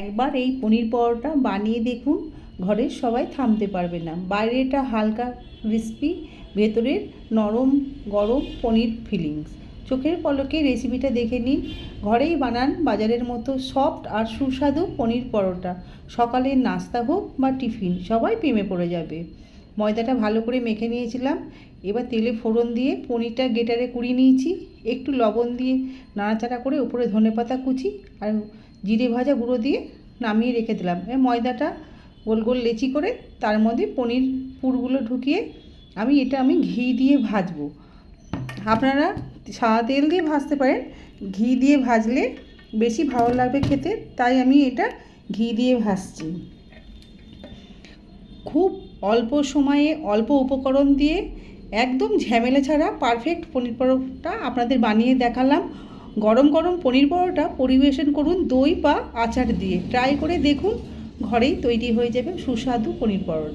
একবার এই পনির পরোটা বানিয়ে দেখুন ঘরের সবাই থামতে পারবে না। বাইরেটা হালকা ক্রিস্পি ভেতরের নরম গরম পনির ফিলিংস চোখের পলকে রেসিপিটা দেখে নিন। ঘরেই বানান বাজারের মতো সফট আর সুস্বাদু পনির পরোটা। সকালের নাস্তা হোক বা টিফিন, সবাই প্রেমে পড়ে যাবে। ময়দাটা ভালো করে মেখে নিয়েছিলাম। এবার তেলে ফোড়ন দিয়ে পনিরটা গেটারে কুড়িয়ে নিয়েছি। একটু লবণ দিয়ে নাড়াচাড়া করে উপরে ধনেপাতা কুচি আর জিরে ভাজা গুঁড়ো দিয়ে নামিয়ে রেখে দিলাম। এবার ময়দাটা গোল গোল লেচি করে তার মধ্যে পনির পুরগুলো ঢুকিয়ে আমি এটা আমি ঘি দিয়ে ভাজবো। আপনারা সাদা তেল দিয়ে ভাজতে পারেন, ঘি দিয়ে ভাজলে বেশি ভালো লাগবে খেতে, তাই আমি এটা ঘি দিয়ে ভাজছি। খুব অল্প সময়ে অল্প উপকরণ দিয়ে একদম ঝামেলা ছাড়া পারফেক্ট পনির পরোটা আপনাদের বানিয়ে দেখালাম। গরম গরম পনির পরোটা পরিবেশন করুন দই বা আচার দিয়ে। ট্রাই করে দেখুন, ঘরেই তৈরি হয়ে যাবে সুস্বাদু পনির পরোটা।